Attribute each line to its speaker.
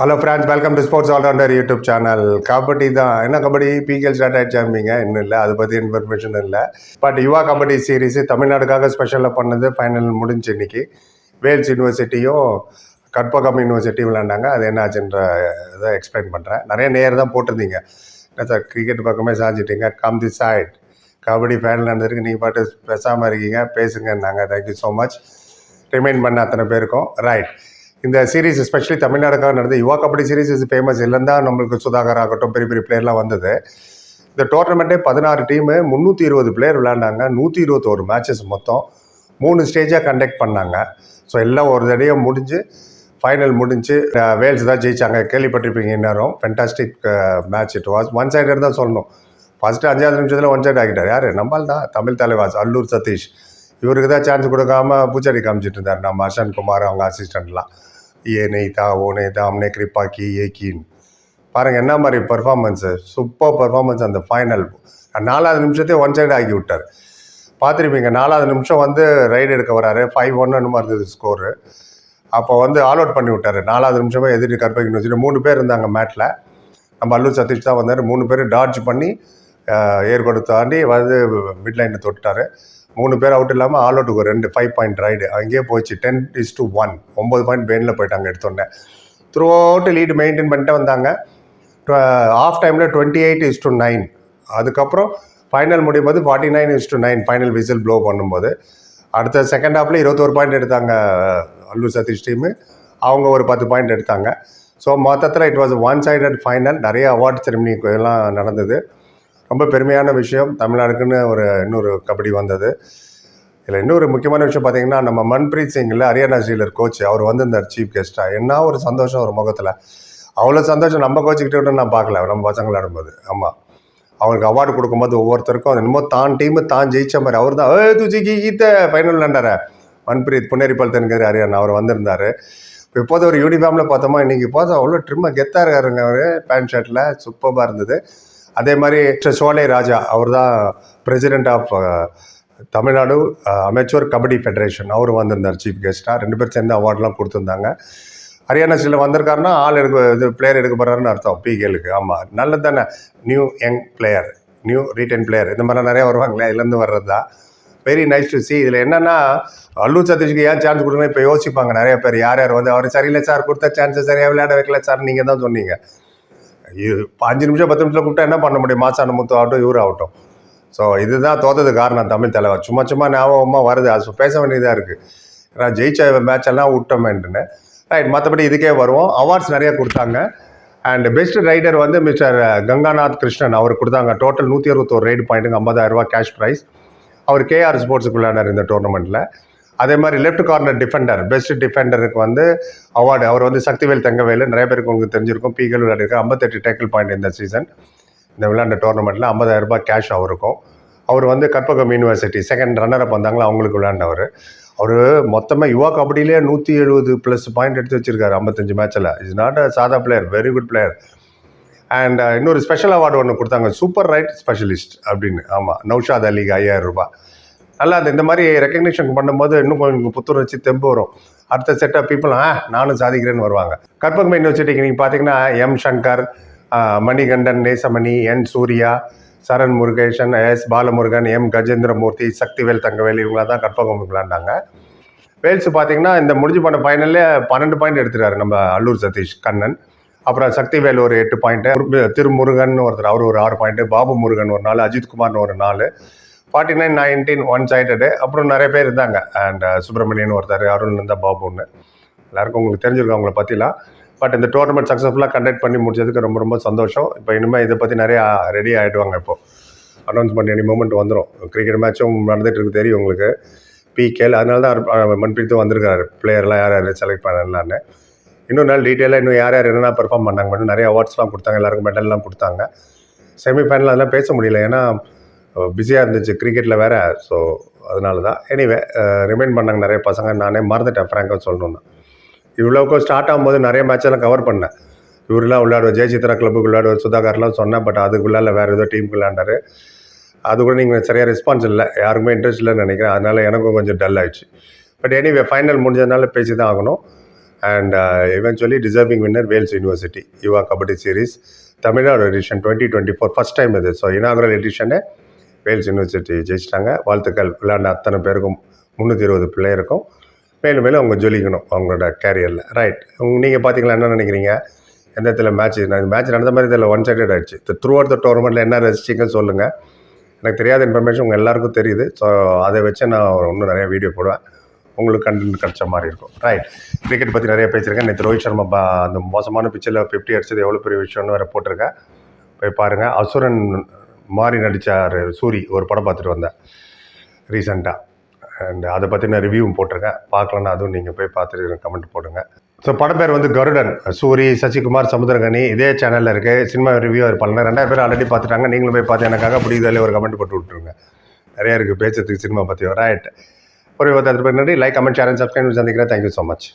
Speaker 1: Hello friends welcome to sports allrounder YouTube channel kabaddi தான். என்ன kabaddi? பிகேல் start ஆகிடுச்சாம்பிங்க இன்னும் இல்லை. அதை பற்றி இன்ஃபர்மேஷன் இல்லை. பட் யுவா கபடி சீரீஸ் தமிழ்நாடுக்காக ஸ்பெஷலாக பண்ணது ஃபைனல் முடிஞ்சு இன்னைக்கு. வேல்ஸ் யூனிவர்சிட்டியும் கட்பகம் யூனிவர்சிட்டியும் விளையாண்டாங்க. அது என்ன ஆச்சுன்ற இதை எக்ஸ்பிளைன் பண்ணுறேன் நிறைய நேர் தான் போட்டிருந்தீங்க. என்ன சார் கிரிக்கெட் பக்கமே சாஞ்சிட்டீங்க. Come the side kabaddi final நடந்திருக்கு நீங்கள் பாட்டு பேசாமல் இருக்கீங்க. பேசுங்கன்னாங்க. Thank you so much remind பண்ண அத்தனை பேருக்கும். ரைட் இந்த சீரீஸ் எஸ்பெஷலி தமிழ்நாடுக்காக நடந்தது Yuva kabaddi series is famous இல்லைன்னு தான் நம்மளுக்கு சுதாகர் ஆகட்டும் பெரிய பெரிய பிளேயர்லாம் வந்தது. இந்த டோர்னமெண்ட்டே பதினாறு டீமு முந்நூற்றி இருபது பிளேயர் விளையாண்டாங்க. நூற்றி இருபத்தோரு மேட்சஸ் மொத்தம். மூணு ஸ்டேஜாக கண்டக்ட் பண்ணாங்க. ஸோ எல்லாம் ஒரு தடையாக முடிஞ்சு ஃபைனல் முடிஞ்சு வேல்ஸ் தான் ஜெயிச்சாங்க. கேள்விப்பட்டிருப்பீங்க இந்நேரம். Fantastic match it was one side தான் சொல்லணும். ஃபஸ்ட்டு அஞ்சாவது நிமிஷத்தில் ஒன் சைடு ஆகிட்டார் யார்? நம்மால் தான். தமிழ் தலைவாஸ் அல்லூர் சதீஷ். இவருக்கு தான் சான்ஸ் கொடுக்காம பூச்சாடி காமிச்சிட்டு இருந்தார். நம்ம அர்ஷன் குமார் அவங்க அசிஸ்டண்ட்லாம் ஏ நெய்தா ஓ நெய்தா அம்னே கிருப்பாக்கி ஏக்கின் பாருங்கள் என்ன மாதிரி பர்ஃபார்மன்ஸு சூப்பர் பர்ஃபார்மன்ஸ் அந்த ஃபைனல் நாலாவது நிமிஷத்தையும் ஒன் சைடு ஆக்கி விட்டார். பார்த்துருப்பீங்க நாலாவது நிமிஷம் வந்து ரைடு எடுக்க வராரு. ஃபைவ் ஒன்னு என்னமோ இருந்தது ஸ்கோரு அப்போ வந்து ஆல் அவுட் பண்ணி விட்டார். நாலாவது நிமிஷமே எதிர்த்து கற்பகின்னு வச்சுட்டு மூணு பேர் இருந்தாங்க மேட்டில் நம்ம அல்லூர் சதீஷ் தான் வந்தார். மூணு பேர் டாட்ஜ் பண்ணி ஏற்கொடு தாண்டி வந்து மிட் லைனை தொட்டார் மூணு பேர் அவுட் இல்லாமல் ஆல் அவுட்டுக்கு ஒரு ரெண்டு ஃபைவ் பாயிண்ட் ரைடு அங்கேயே போச்சு டென் இஸ் டு ஒன் ஒம்பது பாயிண்ட் பெயினில் போயிட்டாங்க எடுத்தோடனே. த்ரூ அவுட் லீடு மெயின்டைன் பண்ணிட்டு வந்தாங்க. ஆஃப் டைமில் twenty eight is to nine அதுக்கப்புறம் ஃபைனல் முடியும் போது forty nine is to nine final whistle blow பண்ணும்போது. அடுத்த செகண்ட் ஹாஃபில் இருபத்தோரு பாயிண்ட் எடுத்தாங்க அல்லூர் சதீஷ் டீமு அவங்க ஒரு பத்து பாயிண்ட் எடுத்தாங்க. ஸோ மொத்தத்தில் it was one sided final நிறைய அவார்ட் செரிமனி எல்லாம் நடந்தது. ரொம்ப பெருமையான விஷயம். தமிழ்நாடுக்குன்னு ஒரு இன்னொரு கபடி வந்தது. இதில் இன்னொரு முக்கியமான விஷயம் பார்த்தீங்கன்னா நம்ம மன்பிரீத் சிங்கில் ஹரியானா ஸ்ரீலர் கோச் அவர் வந்திருந்தார் சீஃப் கெஸ்ட்டாக என்ன ஒரு சந்தோஷம் ஒரு முகத்தில். அவ்வளோ சந்தோஷம் நம்ம கோச்சுக்கிட்டே நான் பார்க்கல. நம்ம பசங்க விளையாடும்போது. ஆமாம் அவருக்கு அவார்டு கொடுக்கும்போது ஒவ்வொருத்தருக்கும் அது என்னமோ தான் டீமு தான் ஜெயிச்ச மாதிரி. அவர் தான் ஏ துஜி கீத்த ஃபைனல் விளாண்டார மன்பிரீத் புன்னேரிப்பால் தென்கர் ஹரியானா அவர் வந்திருந்தார். இப்போ இப்போது ஒரு யூனிஃபார்மில் பார்த்தோமா இன்றைக்கி பார்த்தா அவ்வளோ ட்ரிம்மாக கெத்தாக இருக்காருங்க அவர். பேண்ட் ஷர்ட்டில் சூப்பராக இருந்தது. அதே மாதிரி சோலை ராஜா அவர் தான் president of Tamil Nadu amateur kabaddi federation அவர் வந்திருந்தார் சீஃப் கெஸ்ட்டாக ரெண்டு பேர் சேர்ந்து அவார்டெலாம் கொடுத்துருந்தாங்க. ஹரியானா ஸ்டேட்டில் வந்திருக்காருன்னா ஆள் எடுக்க இது பிளேயர் எடுக்க போகிறாருன்னு அர்த்தம் பிகேலுக்கு ஆமாம் நல்லது தானே new young player new retain player இந்த மாதிரிலாம் நிறையா வருவாங்களே இதுலேருந்து வர்றது தான் வெரி நைஸ் டு சி இதில் என்னென்னா அல்லூர் சதீஷ்க்கு ஏன் சான்ஸ் கொடுக்கணும் இப்போ யோசிப்பாங்க நிறைய பேர். யார் யார் வந்து அவர் சரியில்லை சார் கொடுத்த சான்ஸை சரியாக விளையாட வைக்கல சார் நீங்கள் தான் சொன்னீங்க. அஞ்சு நிமிஷம் பத்து நிமிஷம் கூப்பிட்டா என்ன பண்ண முடியும்? மாசான முத்து ஆகட்டும் இவரு ஆகட்டும். ஸோ இதுதான் தோத்தது காரணம் தமிழ் தலைவர். சும்மா சும்மா ஞாபகமாக வருது. அது பேச வேண்டியதாக இருக்குது ஏன்னா ஜெயிச்ச மேட்ச் எல்லாம் விட்டோமேன்ட்டுன்னு ரைட் மற்றபடி இதுக்கே வருவோம். அவார்ட்ஸ் நிறைய கொடுத்தாங்க. அண்ட் பெஸ்ட் ரைடர் வந்து மிஸ்டர் கங்காநாத் கிருஷ்ணன் அவர் கொடுத்தாங்க. டோட்டல் நூற்றி அறுபத்தோரு ரைடு பாயிண்ட்டுங்க ஐம்பதாயிரரூபா கேஷ் ப்ரைஸ் அவர் கேஆர் ஸ்போர்ட்ஸுக்கு விளையாடார் இந்த டோர்னமெண்ட்டில் அதே மாதிரி லெஃப்ட் கார்னர் டிஃபெண்டர் பெஸ்ட் டிஃபெண்டருக்கு வந்து அவார்டு அவர் வந்து சக்திவேல் தங்கவேலு நிறைய பேருக்கு உங்களுக்கு தெரிஞ்சிருக்கும். பீகல் விளையாடிருக்காரு. ஐம்பத்தெட்டு டேக்கிள் பாயிண்ட் இந்த சீசன் இந்த விளையாண்ட டோர்னமெண்ட்டில் ஐம்பதாயிரம் ரூபாய் கேஷ் அவருக்கும். அவர் வந்து கற்பகம் யூனிவர்சிட்டி செகண்ட் ரன்னர் வந்தாங்களா அவங்களுக்கு விளையாண்டவர். அவர் மொத்தமாக யுவா கபடியிலே நூற்றி எழுபது ப்ளஸ் பாயிண்ட் எடுத்து வச்சிருக்காரு ஐம்பத்தஞ்சு மேட்ச்சில் இஸ் நாட் அ சாதா player very good player and இன்னொரு ஸ்பெஷல் அவார்டு ஒன்று கொடுத்தாங்க சூப்பர் ரைட் ஸ்பெஷலிஸ்ட் அப்படின்னு. ஆமாம் நௌஷாத் அலிக்கு ஐயாயிரம் ரூபாய். நல்லா அது இந்த மாதிரி ரெக்கக்னிஷன் பண்ணும்போது இன்னும் கொஞ்சம் புத்துணர்ச்சி தெம்பு வரும். அடுத்த செட் ஆஃப் பீப்புள் ஆ நானும் சாதிக்கிறேன்னு வருவாங்க. கற்பகம் யூனிவர்சிட்டிக்கு நீங்கள் பார்த்தீங்கன்னா M Sankar Manikandan Nesamani N Surya Saran Murugesan S Balamurugan M Gajendramoorthy Sakthivel Thangavel இவங்களாம் தான் கற்பகம் விளாண்டாங்க வேல்ஸ் பார்த்தீங்கன்னா இந்த முடிஞ்சு போன ஃபைனல்லே பன்னெண்டு பாயிண்ட் எடுத்துட்டாரு நம்ம அல்லூர் சதீஷ் கண்ணன். அப்புறம் சக்திவேல் ஒரு எட்டு பாயிண்ட்டு திருமுருகன் ஒருத்தர் அவர் ஒரு ஆறு பாயிண்ட்டு பாபு முருகன் ஒரு நாலு அஜித்குமார்னு ஒரு நாலு. Forty nine nineteen one sided அப்புறம் நிறைய பேர் இருந்தாங்க. அண்ட் uh, சுப்பிரமணியன் ஒருத்தர் அருண் இருந்தால் பாபுன்னு எல்லாருக்கும் உங்களுக்கு தெரிஞ்சிருக்கும் அவங்கள பற்றிலாம் பட் இந்த டோர்னமெண்ட் சக்ஸஸ்ஃபுல்லாக கண்டக்ட் பண்ணி முடிச்சதுக்கு ரொம்ப ரொம்ப சந்தோஷம். இப்போ இனிமேல் இதை பற்றி நிறையா ரெடி ஆகிடுவாங்க இப்போது அனௌன்ஸ்மெண்ட் எனி மூமெண்ட் வந்துடும் கிரிக்கெட் மேட்சும் நடந்துகிட்டு இருக்கு தெரியும் உங்களுக்கு. பிகேல் அதனால தான் அவர் மன்பிரீத்தும் வந்திருக்காரு. பிளேயர்லாம் யார் யார் செலக்ட் பண்ணலான்னு இன்னும் நாள் டீட்டெயிலாக இன்னும் யார் யார் என்னென்ன பெர்ஃபார்ம் பண்ணாங்க மட்டும் நிறைய அவார்ட்ஸ்லாம் கொடுத்தாங்க. எல்லாருக்கும் மெடல்லாம் கொடுத்தாங்க. செமிஃபைனல் அதெல்லாம் பேச முடியல. ஏன்னா பிஸியாக இருந்துச்சு. கிரிக்கெட்டில் வேறு ஸோ அதனால தான் எனிவே ரிமைண்ட் பண்ணாங்க நிறைய பசங்க. நானே மறந்துட்டேன் ஃப்ராங்காக சொல்லணும்னா. இவ்வளோக்கும் ஸ்டார்ட் ஆகும்போது நிறைய மேட்செல்லாம் கவர் பண்ணேன். இவரெலாம் விளையாடுவார். ஜெயசித்ரா கிளப்புக்கு விளையாடுவார். சுதாகர்லாம் சொன்னேன் பட் அதுக்குள்ளால வேறு ஏதோ டீமுக்கு விளையாண்டாரு. அது கூட நீங்கள் சரியாக ரெஸ்பான்ஸ் இல்லை. யாருக்குமே இன்ட்ரெஸ்ட் இல்லைன்னு நினைக்கிறேன். அதனால் எனக்கும் கொஞ்சம் டல் ஆயிடுச்சு. பட் எனிவே ஃபைனல் முடிஞ்சதுனால பேசி தான் ஆகணும் and eventually deserving winner Vels university Yuva kabaddi series Tamil Nadu edition twenty twenty four first time இது. ஸோ இனாகுரல் எடிஷனே வேல்ஸ் யூனிவர்சிட்டி ஜெயிச்சிட்டாங்க. வாழ்த்துக்கள். விளையாண்ட அத்தனை பேருக்கும் முந்நூற்றி இருபது பிள்ளையருக்கும். மேலும் மேலும் அவங்க ஜொலிக்கணும் அவங்களோட கேரியரில் ரைட் நீங்கள் பார்த்தீங்களா என்ன நினைக்கிறீங்க? எந்த இடத்துல மேட்ச் மேட்ச் நடந்த மாதிரி இதில் ஒன் சைடட் ஆகிடுச்சு த்ரூ அவுட் த டோர்னமெண்ட்டில் என்ன ரசிச்சிங்கன்னு சொல்லுங்கள் எனக்கு தெரியாத இன்ஃபர்மேஷன் உங்கள் எல்லாருக்கும் தெரியுது. ஸோ அதை வச்சு நான் இன்னும் நிறைய வீடியோ போடுவேன். உங்களுக்கு கண்டென்ட் கிடச்ச மாதிரி இருக்கும். ரைட் கிரிக்கெட் பற்றி நிறைய பேசியிருக்கேன். நேற்று ரோஹித் சர்மா பா அந்த மோசமான பிச்சில் ஃபிஃப்டி அடிச்சது எவ்வளோ பெரிய விஷயம்னு வேறு போட்டிருக்கேன். போய் பாருங்கள் அசுரன் மாறி நடித்தார் சூரி ஒரு படம் பார்த்துட்டு வந்தேன் ரீசெண்டாக அண்ட் அதை பற்றின ரிவ்யூவும் போட்டிருக்கேன். பார்க்கலன்னா அதுவும் நீங்கள் போய் பார்த்துட்டு கமெண்ட் போடுங்க. ஸோ படம் பேர் வந்து கருடன். சூரி சசிகுமார் சமுதிரகனி இதே சேனலில் இருக்குது சினிமா ரிவ்யூ இருப்பாங்க ரெண்டாயிரம் பேர் ஆல்ரெடி பார்த்துட்டாங்க. நீங்களும் போய் பார்த்து எனக்காக பிடிக்குதாலே ஒரு கமெண்ட் போட்டு விட்ருங்க நிறையா இருக்குது பேசுறதுக்கு சினிமா பற்றி ரைட் ஒரு இருபத்தாயிரம் பேர் நன்றி. Like comment share and subscribe சந்திக்கிறேன். Thank you so much